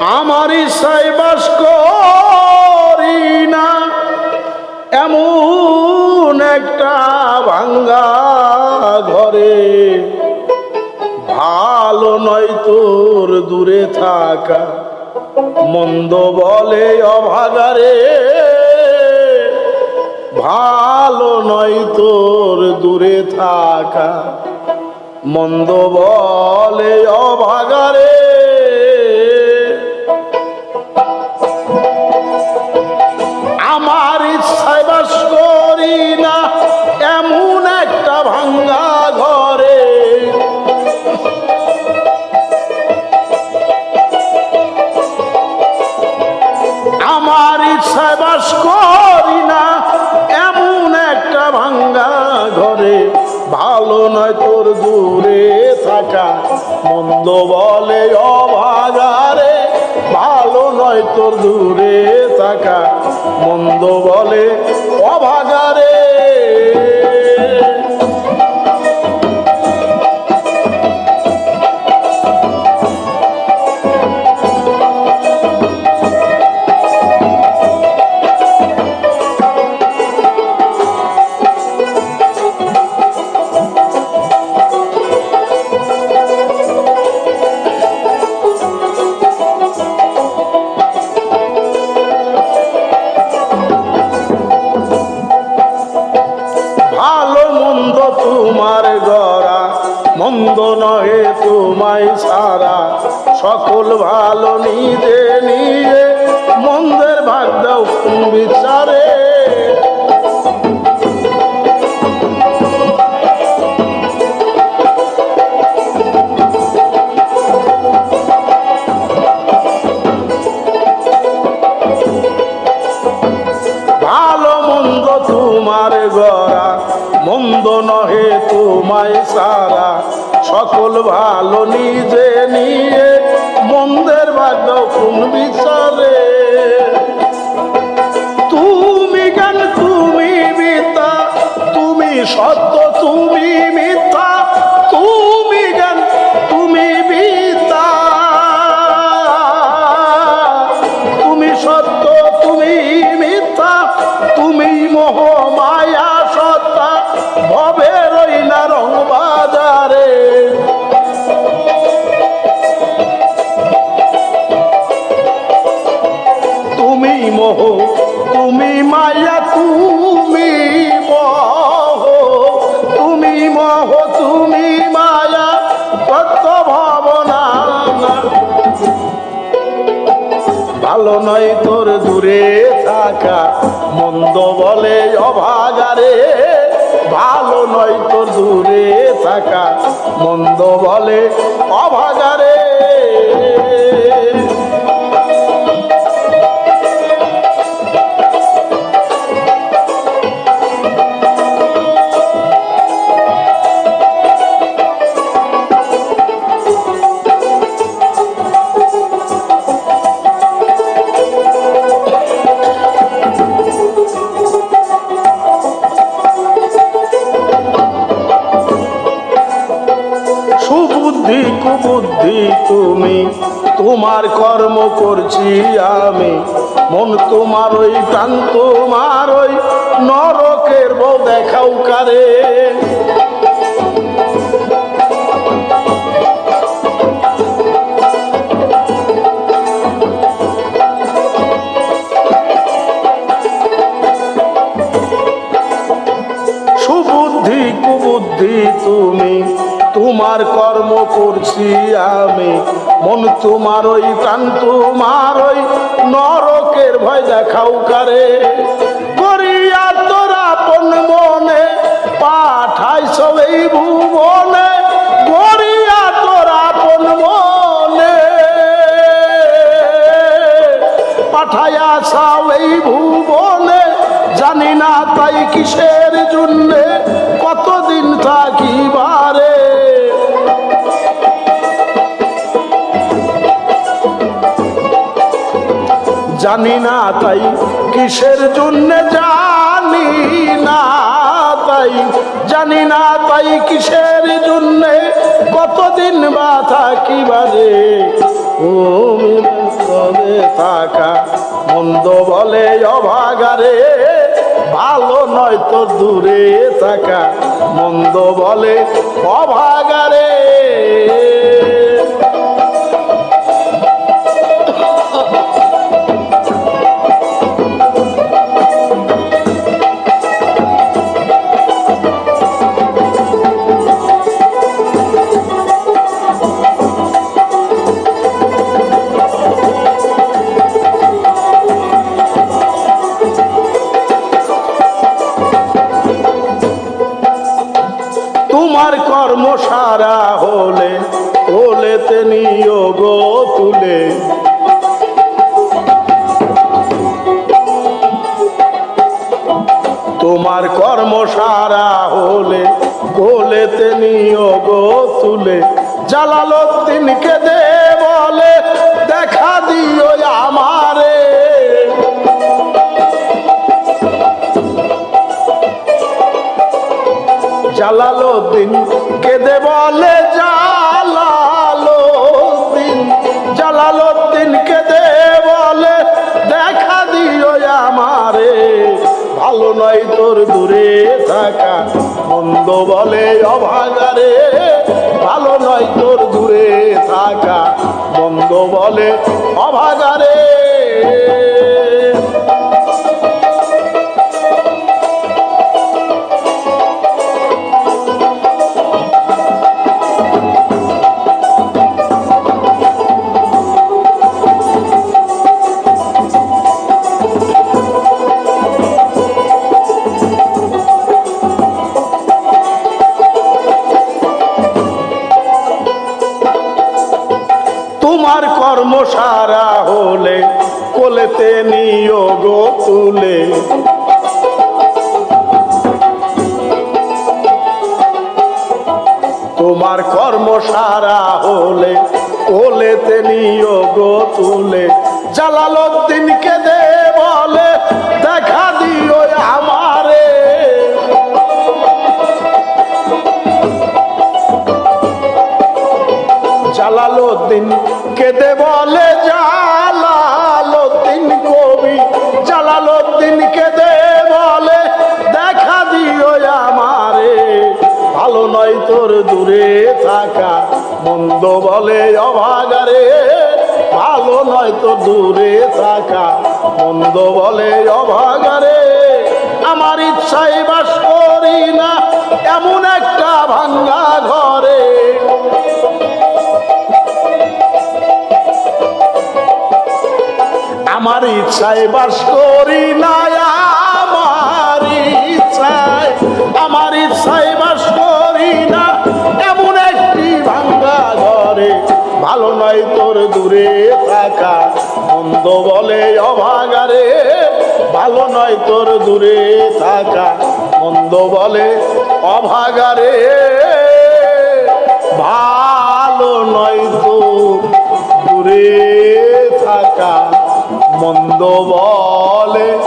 আমার ইচ্ছাই বাস করি না। এমন একটা ভাঙ্গা ঘরে। ভালো নয় তোর দূরে থাকা। মন্দ বলে অভাগারে ভালো নয় তোর দূরে থাকা। মন্দ বলে অভাগারে ইচ্ছায় বাস করি না। এমন একটা ভাঙ্গা ঘরে। ভালো নয় তোর দূরে থাকা। মন্দ বলে অভাগারে। ভালো নয় তোর দূরে থাকা। মন্দ বলে অভাগারে। তোমার গড়া মন্দ নহে তোমায় সারা। সকল ভালো নিজে নিজে মন্দের ভাগ দাও বিচারে মন্দ নহে তোমায় সারা। সকল ভালো নিজে নিয়ে মন্দের ভাগ্য কোন বিচারে? তুমি জ্ঞান, তুমি মিতা তুমি সত্য, তুমি মিথ্যা, তুমি নয় তোর দূরে থাকা। মন্দ বলে অভাগারে ভালো নয় তোর দূরে থাকা। মন্দ বলে অভাগারে তুমি, তোমার কর্ম করছি আমি। মন তোমার ওই টান তোমার ওই, নরকের বউ দেখাও কারে। তোমার কর্ম করছি আমি। মন তোমার ওই, প্রাণ তোমার ওই, নরকের ভয় দেখাও কারে। করিয়া তোরা আপন মনে পাঠাই সবেই ভুবনে। করিয়া তোরা আপন মনে পাঠায়া সাও এই ভুবনে। জানি না তাই কিসের জন্যে, কতদিন থাকিবারে। জানি না তাই, কিসের জন্য জানি না তাই? জানি না তাই কিসের জন্যে, কতদিন বা থাকিবারে মিলনে থাকা, মন্দ বলে অভাগারে ভালো নয় তো দূরে থাকা, মন্দ বলে অভাগারে তোমার কর্ম সারা হলে হলেতে নিয়োগ তুলে। তোমার কর্ম সারা হলে গোলেতে নিয়োগ তুলে। জালালুদ্দিনকে দে বলে, দেখা জালালুদ্দিন কেঁদে বলে জালালুদ্দিন জালালুদ্দিন কেঁদে বলে, দেখা দিও আমারে। ভালো নয় তোর দূরে থাকা। মন্দ বলে অভাগারে। ভালো নয় তোর দূরে থাকা। মন্দ বলে অভাগারে। হলে কোলেতে নিয়োগ তুলে। তোমার কর্ম সারা হলে কোলেতে নিয়োগ তুলে। জালালুদ্দিনকে দে বলে, দেখা দিও আমারে। জালালুদ্দিন কেঁদে বলে জালালুদ্দিন কেঁদে বলে, দেখা দিও আমারে। ভালো নয় তোর দূরে থাকা, মন্দ বলে অভাগারে। ভালো নয় তো দূরে থাকা, মন্দ বলে অভাগারে। আমার ইচ্ছাই বাস করি না, এমন একটা ভাঙ্গা ঘরে। আমার ইচ্ছায় বাস করি না, আমার ইচ্ছায় আমার ইচ্ছায় বাস করি না। এমন একটি ভাঙ্গা ঘরে, ভালো নয় তোর দূরে থাকা। মন্দ বলে অভাগারে ভালো নয় তোর দূরে থাকা। মন্দ বলে অভাগারে বলে।